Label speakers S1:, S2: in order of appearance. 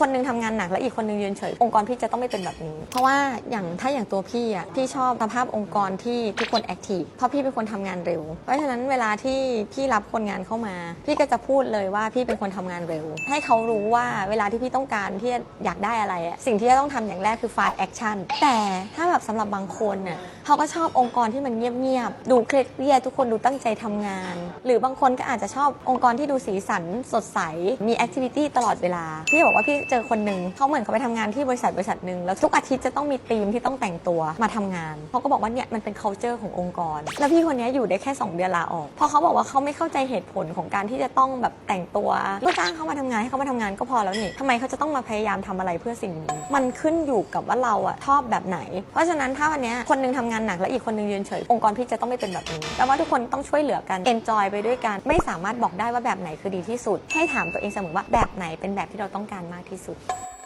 S1: คนหนึงทำงานหนักและอีกคนหนึงยืนเฉย องค์กรพี่จะต้องไม่เป็นแบบนี้ เพราะว่าอย่างถ้าอย่างตัวพี่อะพี่ชอบสภาพองค์กรที่ทุกคนแอคทีฟเพราะพี่เป็นคนทำงานเร็ว เพราะฉะนั้นเวลาที่พี่รับคนงานเข้ามา พี่ก็จะพูดเลยว่าพี่เป็นคนทำงานเร็ว ให้เขารู้ว่าเวลาที่พี่ต้องการที่จะอยากได้อะไรอะสิ่งที่จะต้องทำอย่างแรกคือ fast action แต่ถ้าแบบสำหรับบางคนเน่ยเขาก็ชอบองค์กรที่มันเงียบๆดูเครียดๆทุกคนดูตั้งใจทำงาน หรือบางคนก็อาจจะชอบองค์กรที่ดูสีสันสดใสมีแอคทิวิตี้ตลอดเวลาพี่บอกว่าพี่เจอคนหนึ่งเขาเหมือนเขาไปทำงานที่บริษัทบริษัทหนึ่งแล้วทุกอาทิตย์จะต้องมีทีมที่ต้องแต่งตัวมาทำงานเขาก็บอกว่าเนี่ยมันเป็น culture ขององค์กร แล้วพี่คนนี้อยู่ได้แค่ 2 เดือนลาออกพราะเขาบอกว่าเขาไม่เข้าใจเหตุผลของการที่จะต้องแบบแต่งตัวลูกจ้างเขามาทำงานให้เขามาทำงานก็พอแล้วนี่ทำไมเขาจะต้องมาพยายามทำอะไรเพื่อสิ่งนี้มันขึ้นอยู่กับว่าเราอะชอบแบบไหน เพราะฉะนั้นถ้าวันนี้คนหนึงทำงานหนักและอีกคนหนึงยืนเฉยองค์กรพี่จะต้องไม่เป็นแบบนี้แปลว่าทุกคนต้องช่วยเหลือกัน enjoy ไปด้วยกันไม่สามารถบอกได้ว่าแบบไหนคือดีที่สุด ให้ถามตัวเองเสมอว่าแบบไหนเป็นแบบที่เราต้องการมากที่สุด